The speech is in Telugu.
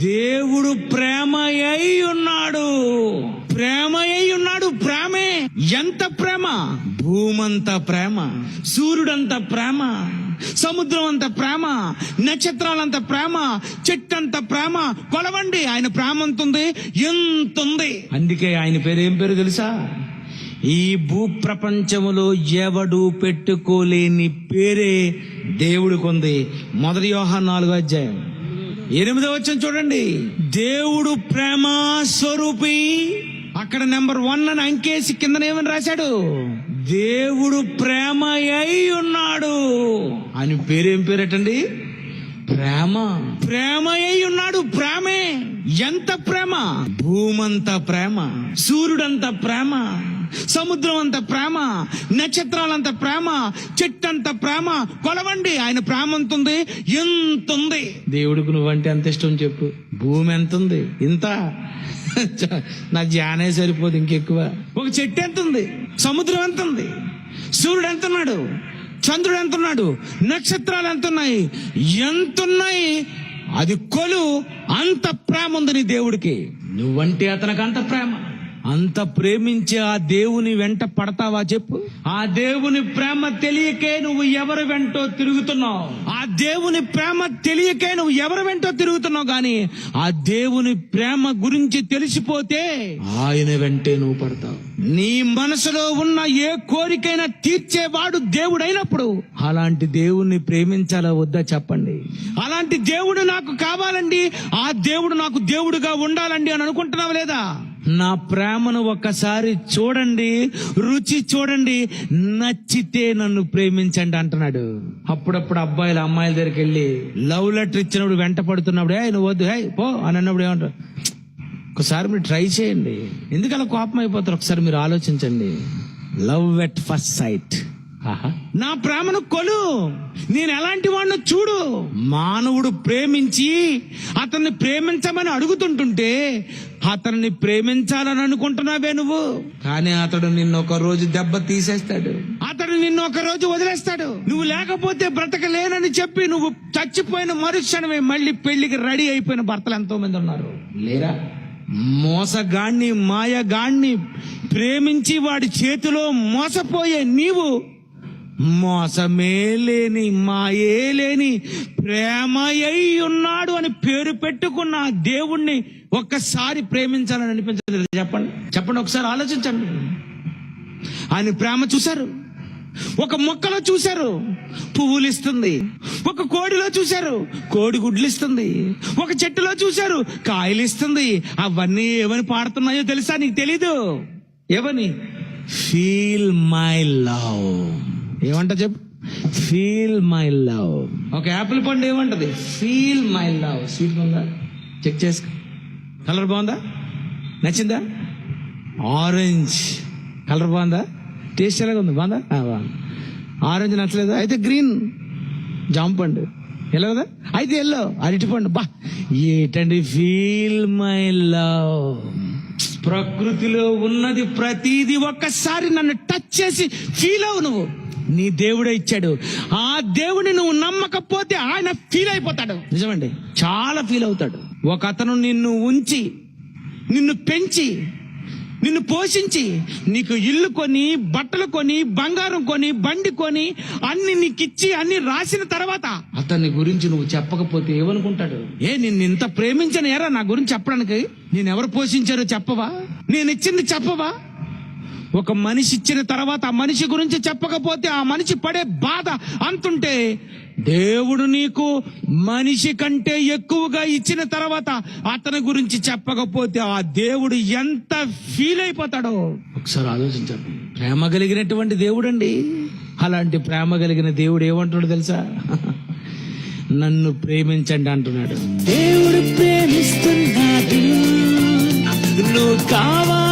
దేవుడు ప్రేమ అయి ఉన్నాడు ప్రేమ. అయి ఉన్నాడు ప్రేమే ఎంత ప్రేమ? భూమంత ప్రేమ సూర్యుడంత ప్రేమ సముద్రం అంత ప్రేమ నక్షత్రాలంత ప్రేమ చెట్టంత ప్రేమ. కొలవండి ఆయన ప్రేమ ఎంత ఉంది ఎంత ఉంది అందుకే ఆయన పేరు ఏం పేరు తెలుసా? ఈ భూ ప్రపంచములో ఎవడు పెట్టుకోలేని పేరే దేవుడికి ఉంది మొదటి యోహా నాలుగో అధ్యాయం. ఎనిమిదో వచ్చిన చూడండి. దేవుడు ప్రేమ స్వరూపి. అక్కడ నెంబర్ వన్ అని అంకేసి కింద ఏమని రాశాడు? దేవుడు ప్రేమ అయి ఉన్నాడు. అని పేరేం పేరటండి? ప్రేమ. ప్రేమ అయి ఉన్నాడు. ప్రేమ ఎంత ప్రేమ? భూమంత ప్రేమ సూర్యుడంత ప్రేమ సముద్రం అంత ప్రేమ నక్షత్రాలంత ప్రేమ చెట్టంత ప్రేమ. కొలవండి ఆయన ప్రేమ ఎంత ఉంది ఎంత ఉంది దేవుడికి నువ్వంటే ఎంత ఇష్టం చెప్పు. భూమి ఎంత ఉంది ఇంత నా ధ్యానే సరిపోదు ఇంకెక్కువ. ఒక చెట్టు ఎంత ఉంది సముద్రం ఎంత ఉంది సూర్యుడు ఎంత ఉన్నాడు చంద్రుడు ఎంత ఉన్నాడు నక్షత్రాలు ఎంత ఉన్నాయి ఎంత ఉన్నాయి అది కొలు అంత ప్రేమ ఉంది నీ దేవుడికి. నువ్వంటే అతనికి అంత ప్రేమ. అంత ప్రేమించే ఆ దేవుని వెంట పడతావా చెప్పు? ఆ దేవుని ప్రేమ తెలియకే నువ్వు ఎవరి వెంటో తిరుగుతున్నావు? ఆ దేవుని ప్రేమ తెలియకే నువ్వు ఎవరి వెంటో తిరుగుతున్నావు గాని ఆ దేవుని ప్రేమ గురించి తెలిసిపోతే ఆయన వెంటే నువ్వు పడతావు. నీ మనసులో ఉన్న ఏ కోరికైనా తీర్చేవాడు దేవుడైనప్పుడు అలాంటి దేవుణ్ణి ప్రేమించాలా వద్దా చెప్పండి? అలాంటి దేవుడు నాకు కావాలండి. ఆ దేవుడు నాకు దేవుడుగా ఉండాలండి అని అనుకుంటున్నావు లేదా? నా ప్రేమను ఒక్కసారి చూడండి రుచి చూడండి నచ్చితే నన్ను ప్రేమించండి అంటున్నాడు. అప్పుడప్పుడు అబ్బాయిలు అమ్మాయిల దగ్గరికి వెళ్ళి లవ్ లెటర్ ఇచ్చినప్పుడు వెంట పడుతున్నప్పుడు "ఏయ్, నువ్వు వద్దు హే పో అని అన్నప్పుడు ఏమంటారు? ఒకసారి మీరు ట్రై చేయండి. ఎందుకు అలా కోపం అయిపోతారు? ఒకసారి మీరు ఆలోచించండి. Love at first sight. నా ప్రేమను కొలు. నేను ఎలాంటి వాడిని చూడు. మానవుడు ప్రేమించి అతన్ని ప్రేమించమని అడుగుతుంటుంటే అతన్ని ప్రేమించాలని అనుకుంటున్నావే నువ్వు. కానీ అతడు నిన్ను ఒక రోజు దెబ్బ తీసేస్తాడు. అతడు నిన్ను ఒక రోజు వదిలేస్తాడు. నువ్వు లేకపోతే బ్రతకలేనని చెప్పి నువ్వు చచ్చిపోయిన మరుక్షణమే మళ్ళీ పెళ్ళికి రెడీ అయిపోయిన భర్తలు ఎంతో మంది ఉన్నారు. లేరా? మోసగాణ్ణి మాయగాణ్ణి ప్రేమించి వాడి చేతిలో మోసపోయే నీవు మోసమే లేని మాయే లేని ప్రేమయ్యి ఉన్నాడు అని పేరు పెట్టుకున్న దేవుణ్ణి ఒక్కసారి ప్రేమించాలని అనిపించలేదు. చెప్పండి. చెప్పండి ఒకసారి ఆలోచించండి. ఆయన ప్రేమ చూశారు? ఒక మొక్కలో చూశారు పువ్వులు ఇస్తుంది ఒక కోడిలో చూశారు కోడి గుడ్లు ఇస్తుంది ఒక చెట్టులో చూశారు కాయలు ఇస్తుంది అవన్నీ ఏమని పాడుతున్నాయో తెలుసా? నీకు తెలీదు. ఏమని ఫీల్ మై లవ్ ఏమంట చెప్పు? ఫీల్ మై లవ్ ఒక యాపిల్ పండు ఏమంటది? ఫీల్ మై లవ్ స్వీట్ ఉందా? చెక్ చేసుకో. కలర్ బాగుందా? నచ్చిందా? ఆరెంజ్ కలర్ బాగుందా? టేస్ట్ ఎలాగ ఉంది. బాగుందా? ఆరెంజ్ నచ్చలేదా? అయితే గ్రీన్. జామ పండు. ఎలా కదా? అయితే ఎల్లో అరటి పండు. బా. ఏటండి ఫీల్ మై లవ్ ప్రకృతిలో ఉన్నది ప్రతిదీ ఒక్కసారి నన్ను టచ్ చేసి ఫీల్ అవు నువ్వు. నీ దేవుడే ఇచ్చాడు. ఆ దేవుని నువ్వు నమ్మకపోతే ఆయన ఫీల్ అయిపోతాడు. నిజమండి. చాలా ఫీల్ అవుతాడు. ఒక అతను నిన్ను ఉంచి నిన్ను పెంచి నిన్ను పోషించి నీకు ఇల్లు కొని బట్టలు కొని బంగారం కొని బండి కొని అన్ని నీకు ఇచ్చి అన్ని రాసిన తర్వాత అతని గురించి నువ్వు చెప్పకపోతే ఏమనుకుంటాడు? ఏ నిన్ను ఇంత ప్రేమించను ఎరా నా గురించి చెప్పడానికి? నేను ఎవరు పోషించారో చెప్పవా? నేను ఇచ్చింది చెప్పవా? ఒక మనిషి ఇచ్చిన తర్వాత ఆ మనిషి గురించి చెప్పకపోతే ఆ మనిషి పడే బాధ అంతుంటే దేవుడు నీకు మనిషి కంటే ఎక్కువగా ఇచ్చిన తర్వాత అతని గురించి చెప్పకపోతే ఆ దేవుడు ఎంత ఫీల్ అయిపోతాడో. ఒకసారి ఆలోచించండి. ప్రేమ కలిగినటువంటి దేవుడు అండి అలాంటి ప్రేమ కలిగిన దేవుడు ఏమంటున్నాడు తెలుసా? నన్ను ప్రేమించండి అంటున్నాడు. దేవుడు ప్రేమిస్తున్నాడు. నువ్వు కావాలని